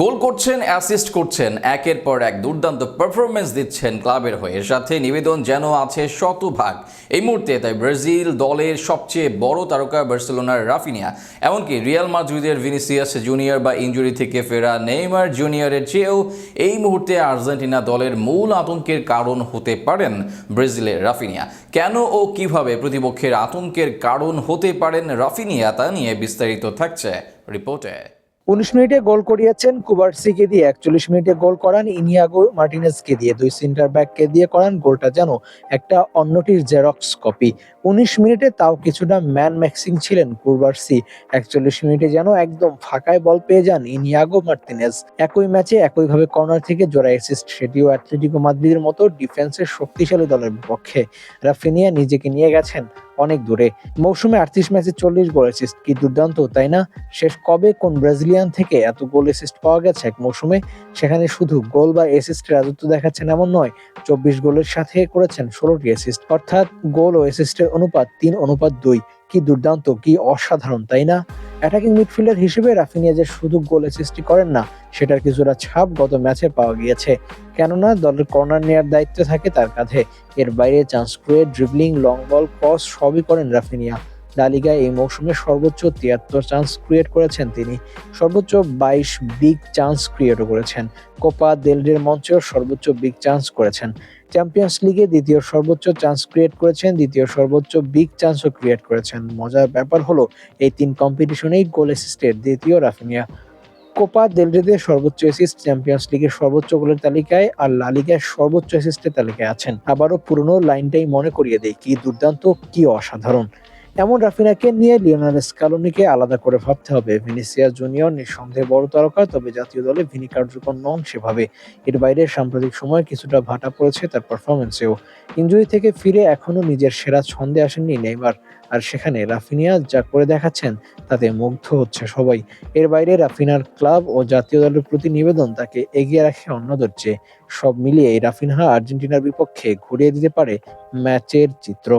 গোল করছেন অ্যাসিস্ট করছেন, একের পর এক দুর্দান্ত পারফরমেন্স দিচ্ছেন ক্লাবের হয়ে। সাথে নিবেদন যেন আছে শতভাগ। এই মুহূর্তে তাই ব্রাজিল দলের সবচেয়ে বড় তারকা বার্সেলোনার রাফিনিয়া, এমনকি রিয়াল মাদ্রিদের ভিনিসিয়াস জুনিয়র বা ইঞ্জুরি থেকে ফেরা নেইমার জুনিয়রের চেয়েও এই মুহূর্তে আর্জেন্টিনা দলের মূল আতঙ্কের কারণ হতে পারেন ব্রাজিলের রাফিনিয়া। কেন ও কীভাবে প্রতিপক্ষের আতঙ্কের কারণ হতে পারেন রাফিনিয়া তা নিয়ে বিস্তারিত থাকছে রিপোর্টে। উনিশ মিনিটে গোল করিয়েছেন কুবার্সিকে দিয়ে, একচল্লিশ মিনিটে গোল করান ইনিয়াগো মার্টিনেসকে দিয়ে, দুই সেন্টার ব্যাককে দিয়ে করান গোলটা যেন একটা অন্যটির জেরক্স কপি। উনিশ মিনিটে তাও কিছুটা ম্যান ম্যাক্সিং ছিলেন কুবার্সি, একচল্লিশ মিনিটে যেন একদম ফাঁকায় বল পেয়ে যান ইনিয়াগো মার্টিনেস একই ম্যাচে একইভাবে কর্নার থেকে জোড়া অ্যাসিস্ট সেটিও অ্যাথলেটিকো মাদ্রিদের মতো ডিফেন্সের শক্তিশালী দলের বিপক্ষে রাফিনিয়া নিজেকে নিয়ে গেছেন অনেক দূরে। মৌসুমে আটত্রিশ ম্যাচে চল্লিশ গোল অ্যাসিস্ট কি দুর্দান্ত, তাই না? শেষ কবে কোন ব্রাজিলিয়ান থেকে এত গোল অ্যাসিস্ট পাওয়া গেছে এক মৌসুমে? সেখানে শুধু গোল বা অ্যাসিস্ট রাজত্ব দেখাচ্ছেন এমন নয়, চব্বিশ গোলের সাথে করেছেন ষোলোটি অ্যাসিস্ট অর্থাৎ গোল ও অ্যাসিস্টের অনুপাত তিন, অনুপাত দুই। কি দুর্দান্ত, কি অসাধারণ, তাই না? অ্যাটাকিং মিডফিল্ডার হিসেবে রাফিনিয়া যে শুধু গোলের সৃষ্টি করেন না, সেটার কিছুটা ছাপ গত ম্যাচে পাওয়া গিয়েছে। কেননা, দলের কর্নার নেয়ার দায়িত্ব থাকে তার কাঁধে। এর বাইরে chance create dribbling long ball cross সবই করেন রাফিনিয়া। লালিগায় এই মৌসুমে সর্বোচ্চ তিয়াত্তর চান্স ক্রিয়েট করেছেন তিনি। সর্বোচ্চ বাইশ বিগ চান্স ক্রিয়েটও করেছেন। কোপা দেলডের মঞ্চেও সর্বোচ্চ বিগ চান্স করেছেন। চ্যাম্পিয়ন্স লিগে দ্বিতীয় সর্বোচ্চ চান্স ক্রিয়েট করেছেন, দ্বিতীয় সর্বোচ্চ বিগ চান্সও ক্রিয়েট করেছেন। মজার ব্যাপার হলো, এই তিন কম্পিটিশনেই গোল অ্যাসিস্টের দ্বিতীয় রাফিনিয়া। কোপা দেলরেতে সর্বোচ্চ অ্যাসিস্ট চ্যাম্পিয়ন্স লিগের সর্বোচ্চ গোলের তালিকায় আর লা লিগায় সর্বোচ্চ অ্যাসিস্টের তালিকায় আছেন। আবারও পুরনো লাইনটাই মনে করিয়ে দেয় কি দুর্দান্ত, কি অসাধারণ। এমন রাফিনাকে নিয়ে লিওনাল স্কালোনিকে আলাদা করে ভাবতে হবে। ভিনিসিয়া জুনিয়র নিঃসন্দেহে বড় তারকা, তবে জাতীয় দলে ভিনি কার্যকর নন সেভাবে। এর বাইরে সাম্প্রতিক সময় কিছুটা ভাটা পড়েছে তার পারফরমেন্সেও ইঞ্জুরি থেকে ফিরে এখনও নিজের সেরা ছন্দে আসেননি নেইমার। আর সেখানে রাফিনিয়া যা করে দেখাচ্ছেন, তাতে মুগ্ধ হচ্ছে সবাই। এর বাইরে রাফিনার ক্লাব ও জাতীয় দলের প্রতি নিবেদন তাকে এগিয়ে রাখে অন্যদের চেয়ে। সব মিলিয়ে রাফিনহা আর্জেন্টিনার বিপক্ষে ঘুরিয়ে দিতে পারে ম্যাচের চিত্র।